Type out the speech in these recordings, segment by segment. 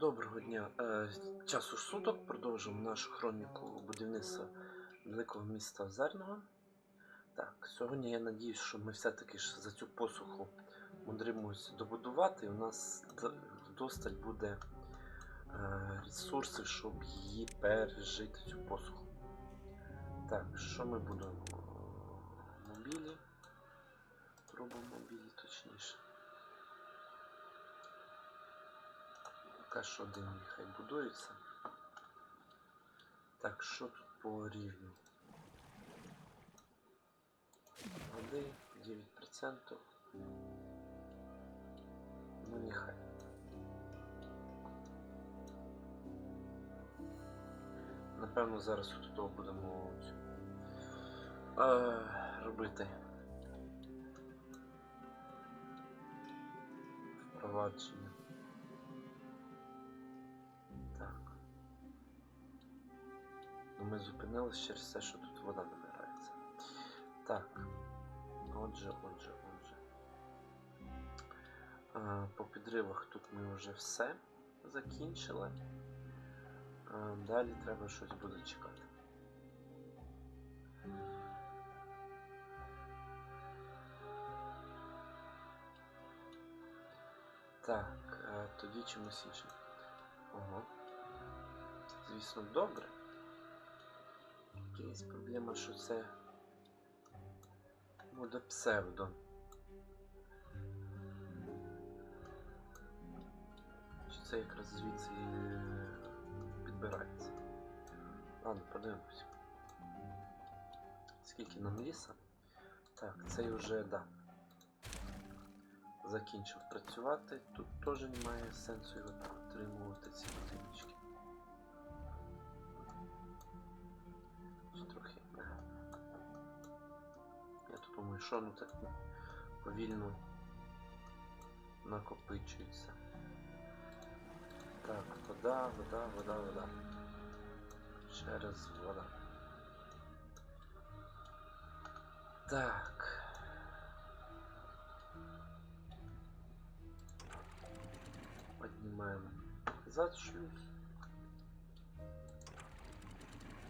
Доброго дня. Е, Часу суток продовжуємо нашу хроніку будівництва великого міста Озерного. Так, сьогодні я надіюсь, що ми все-таки ж за цю посуху мудримось добудувати. У нас вдосталь буде е, ресурсів, щоб її пережити, цю посуху. Так, що ми будемо? Мобілі. Турбомобілі, точніше. Що один нехай будується. Так, що тут по рівню? Води 9%. Ну нехай. Напевно, зараз тут будемо е, робити. Впровадження. Зупинились через те, що тут вода набирається. Так. Отже, отже, отже. По підривах тут ми вже все закінчили. Далі треба щось буде чекати. Так, тоді чимось іншим. Ого. Звісно, добре. Є проблема, що це буде псевдо. Чи це якраз звідси підбирається? Ладно, подивимось. Скільки нам ліса? Так, цей вже, да. Закінчив працювати. Тут теж немає сенсу його отримувати ці будиночки. думаю, що ну так повільно накопичується. Так, вода, вода, вода, вода. Ще раз вода. Так. Поднимаем зад шлюз.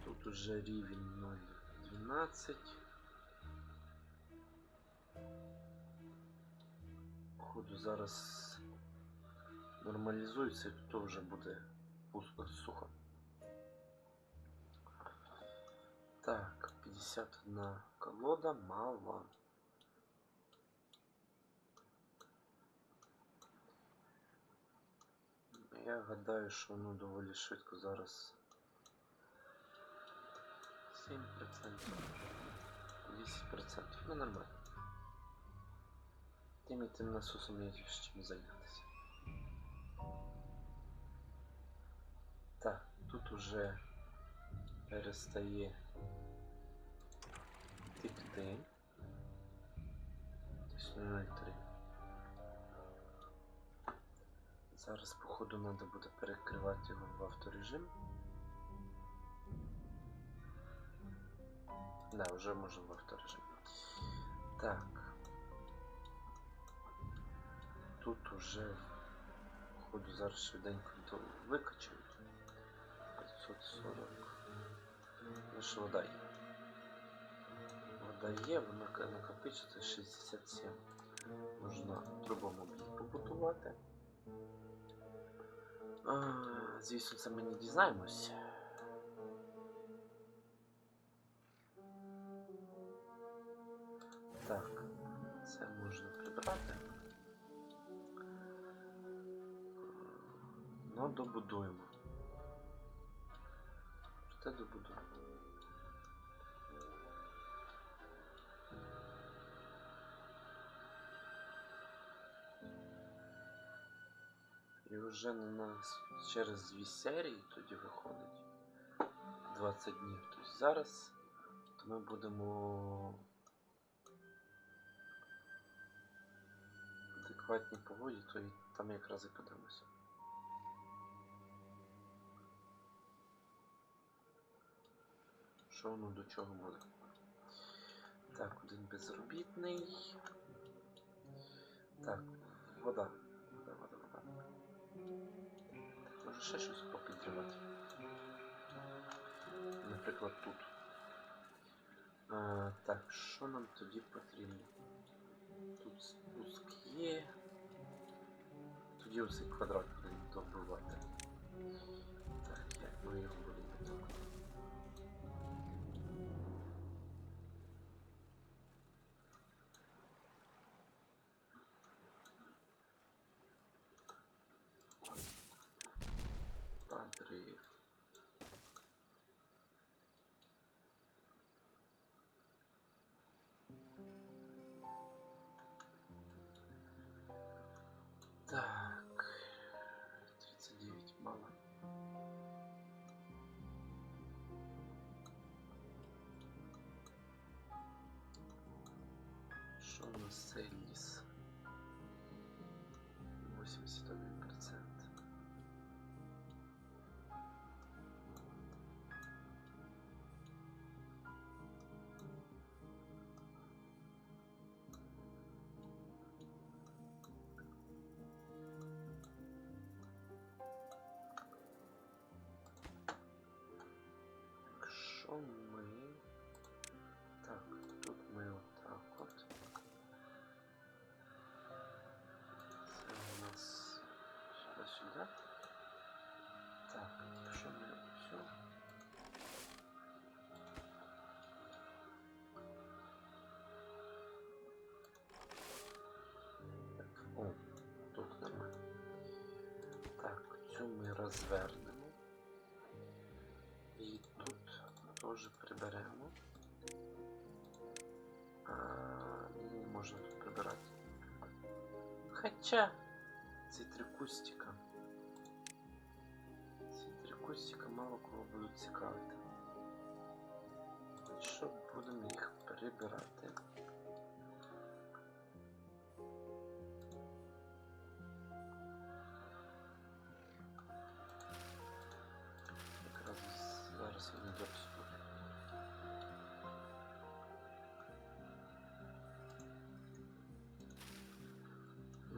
Тут уже рівень 0.12. Походу зараз нормалізується і тут вже буде пусто сухо. Так, 51 колода мало. Я гадаю, що воно доволі швидко зараз 7%, 10%. Ну нормально. Тим і тим насосом є чим зайнятися. Так, тут уже перестає текти. Десь 0,3. Зараз, походу, треба буде перекривати його в авторежим. Да, вже можемо в авторежим. Так. Тут уже, походу, зараз швиденько до викачають. 540. Ну що вода є. Вода є, вона накопичиться 67. Можна трубомобіль побудувати. А, звісно, це ми не дізнаємось. Так, це можна прибрати. Ну, добудуємо. Що добудуємо? І вже на нас через дві серії тоді виходить 20 днів. Тобто зараз то ми будемо в адекватній погоді, то і там якраз і подивимося. Що воно до чого буде? Так, один безробітний. Так, вода. Вода, вода, вода. може ще щось попідрівати. Наприклад, тут. А, так, що нам тоді потрібно? Тут спуск є. Тоді ось цей квадрат будемо добивати. Так, як ми його будемо так. Нас 81%. Розвернемо. І тут теж приберемо. А, не можна тут прибирати. Хоча ці три кустика. Ці три кустика мало кого будуть цікавити. Що будемо їх прибирати?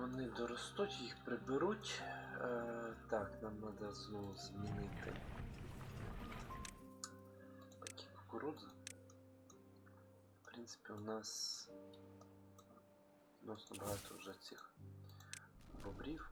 Вони доростуть, їх приберуть. Е, так, нам треба знову змінити такі кукурудзи. В принципі, у нас відносно багато вже цих бобрів.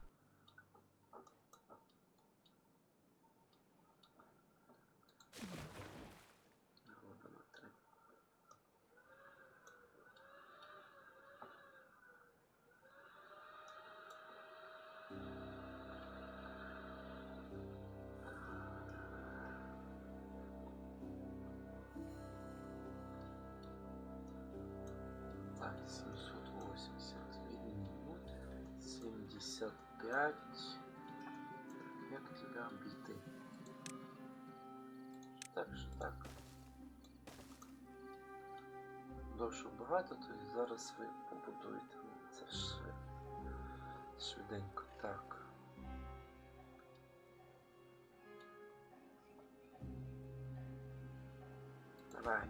780 минимум. 75. Як тебе обійти? Так що так. Довше багато, то і зараз ви побудуєте. Ну, Це швид... швиденько. Так. Давай.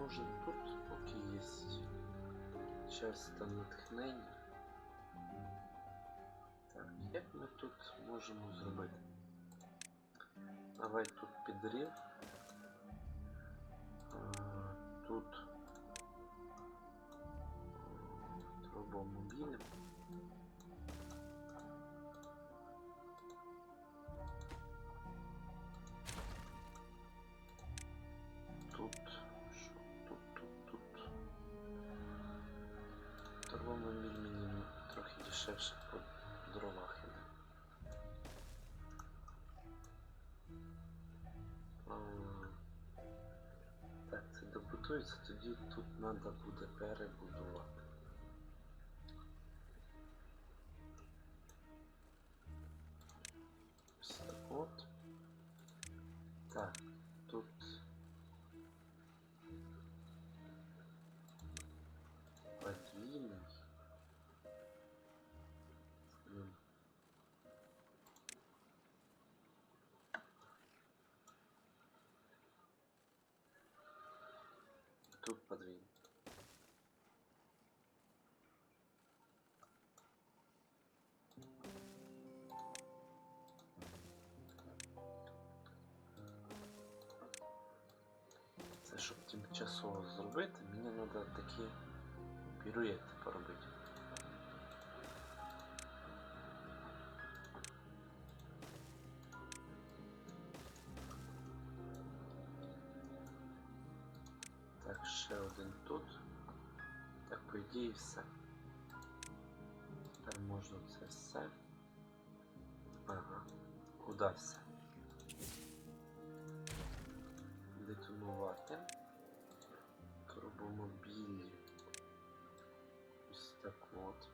Може тут поки є час та натхнення. Так, як ми тут можемо зробити? Давай тут підрив. Добудується, тоді тут треба буде перебудувати. Ось так от. Так, тут подвинь. Це щоб тимчасово зробити, мені треба такі піруети поробити. Так, ще один тут. Так, по ідеї все. Тепер можна це все. Ага. Куди все? Детонувати. Турбомобілі. Ось так от.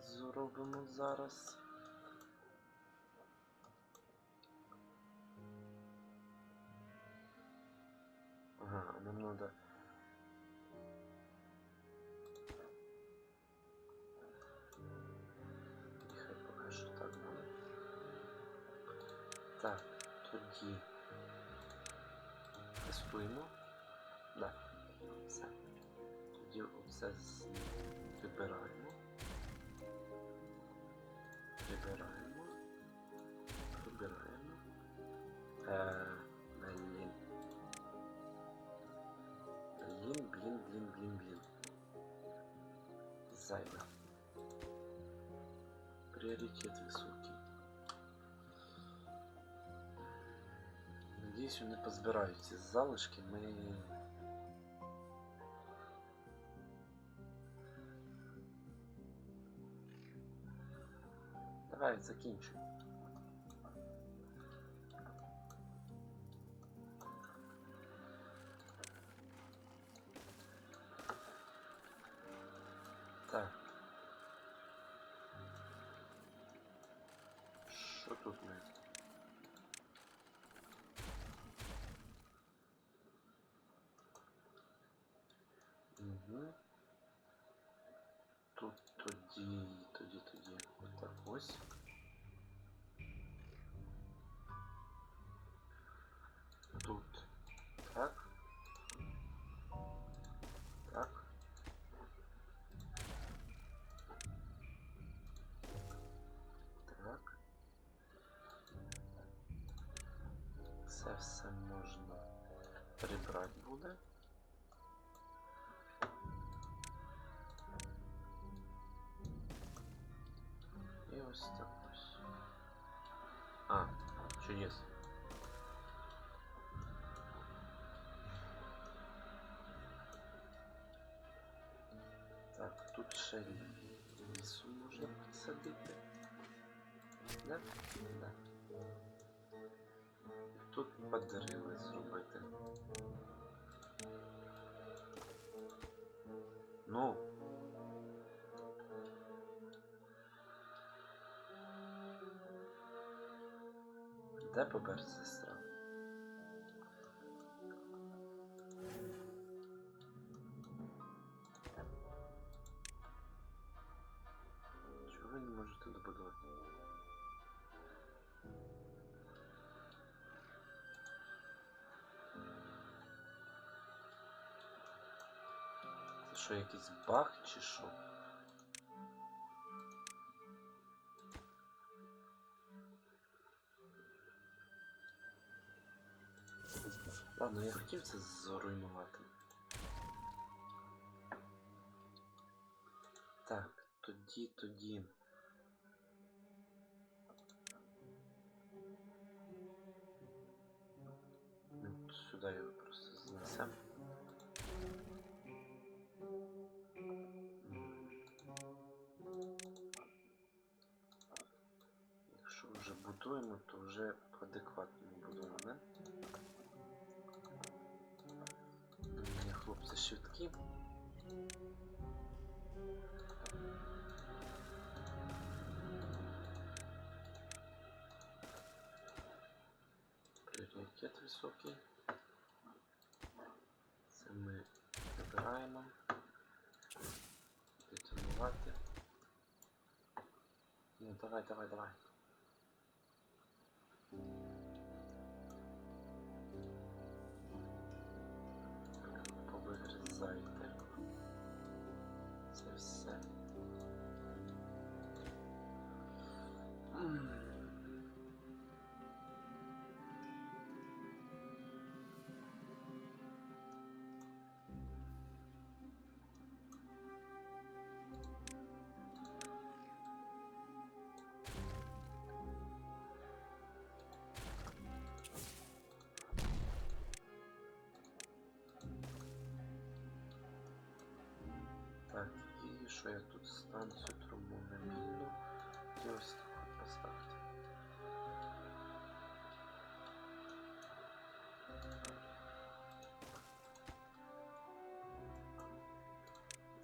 Зробимо зараз. Надо. Нехай поки що так буде. Так, тоді тестуємо. Да. Все. Тоді вибираємо. Вибираємо. Вибираємо. Блін. Зайве. Пріоритет високий. Надіюсь, вони позбирають ці залишки. Ми. Давай закінчуємо. Це все можна прибрати буде. І ось так ось. А, чудес. Так, тут ще лісу можна підсадити. Да? Да. Тут подарили зробити. Ну. Де побер сестра? Чого не можете добудувати? Що, якийсь баг чи що? Ладно, я хотів це зруйнувати. Так, тоді, тоді. Ну, Сюди його просто знесемо. Будуємо, то вже адекватно будуємо, не? У мене хлопці швидкі. Пріоритет високий. Це ми вибираємо. Детонувати. Ну давай, давай, давай. Що я тут станцію трубу мобільну. І ось так от поставити.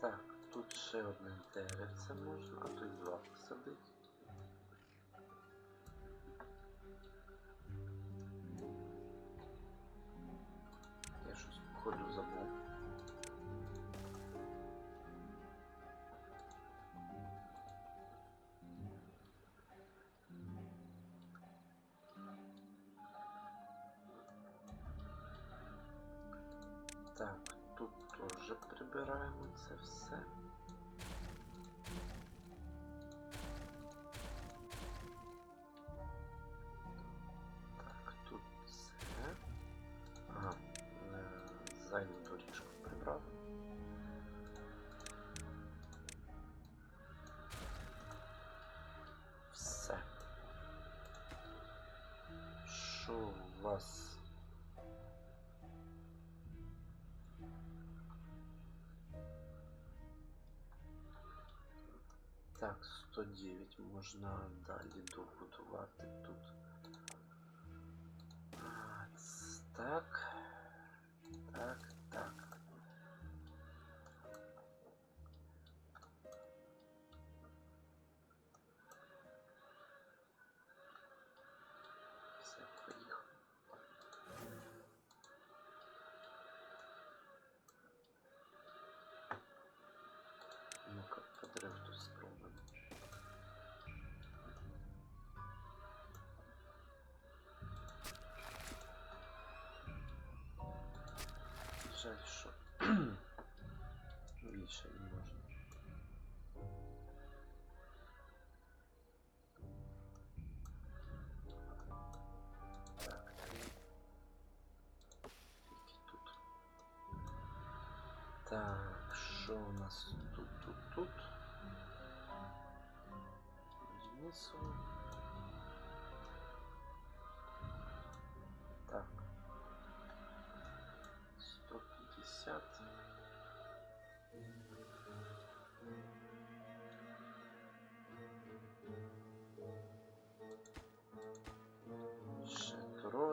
Так, тут ще одне деревце можна, а тут два посадити. Теж прибираємо це все. Так, тут це. Ага, задню доріжку прибрав. Все. Що у вас? Так, 109 можна далі добудувати тут. Так, так. Жаль, що більше не можна. Так, три. Тільки тут. Так, що у нас тут, тут, тут? Денису. Так.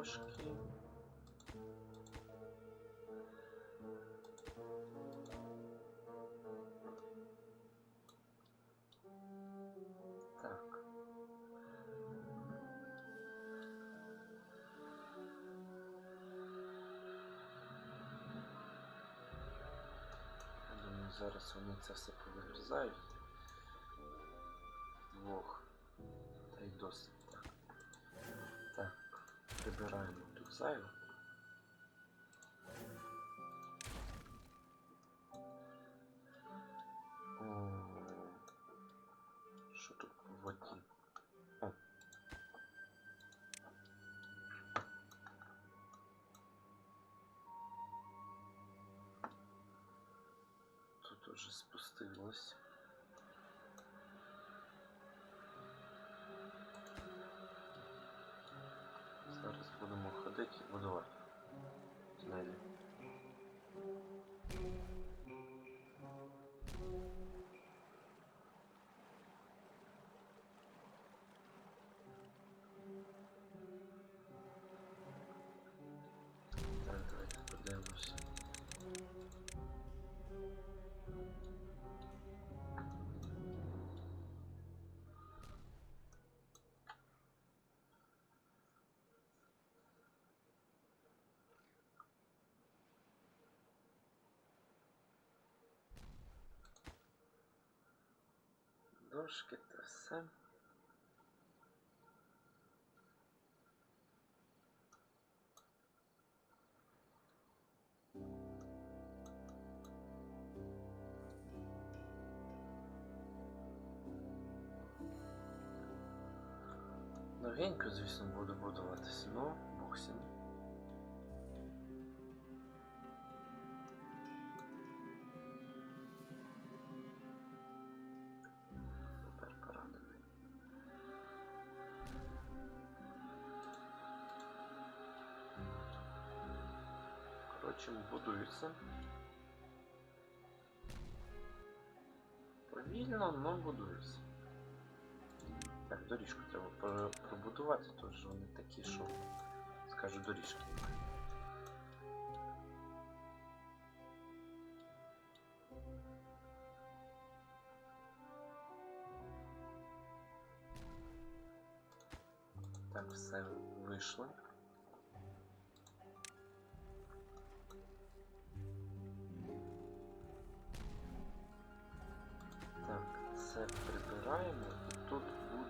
Трошки. Так. Думаю, зараз вони це все повирізають. Двох. Та й досить прибираємо тут зайве. О, Що тут по воді? О. Тут уже спустилось. Дошки та все. Новенько, звісно, буду будуватися, но бог з Коротше, будуються. Повільно, но будується. Так, доріжку треба про- пробудувати, тож вони такі, що скажу, доріжки немає.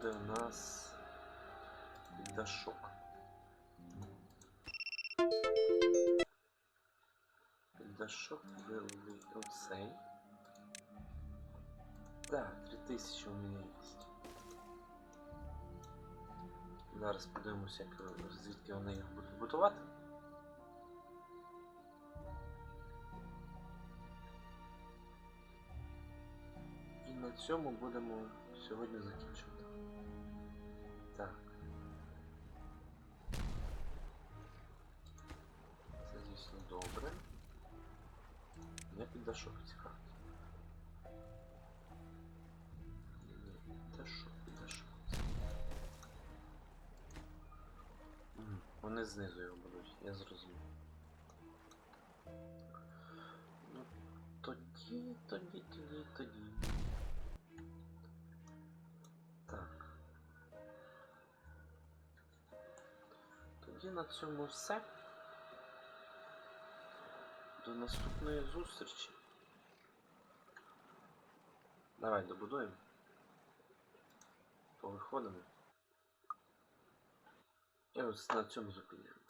Буде у нас піддашок. Піддашок ввели оцей. Так, 3000 у мене є. Зараз подивимося, звідки вони їх будуть будувати. Цьому будемо сьогодні закінчувати. Так. Це, звісно, добре. Я піддашок цікавить. Піддашок, піддашок. Мгм, Вони знизу його будуть, я зрозумів. Ну, тоді, тоді, тоді, тоді. Тоді на цьому все. До наступної зустрічі. Давай добудуємо. Повиходимо. І ось на цьому зупиняємо.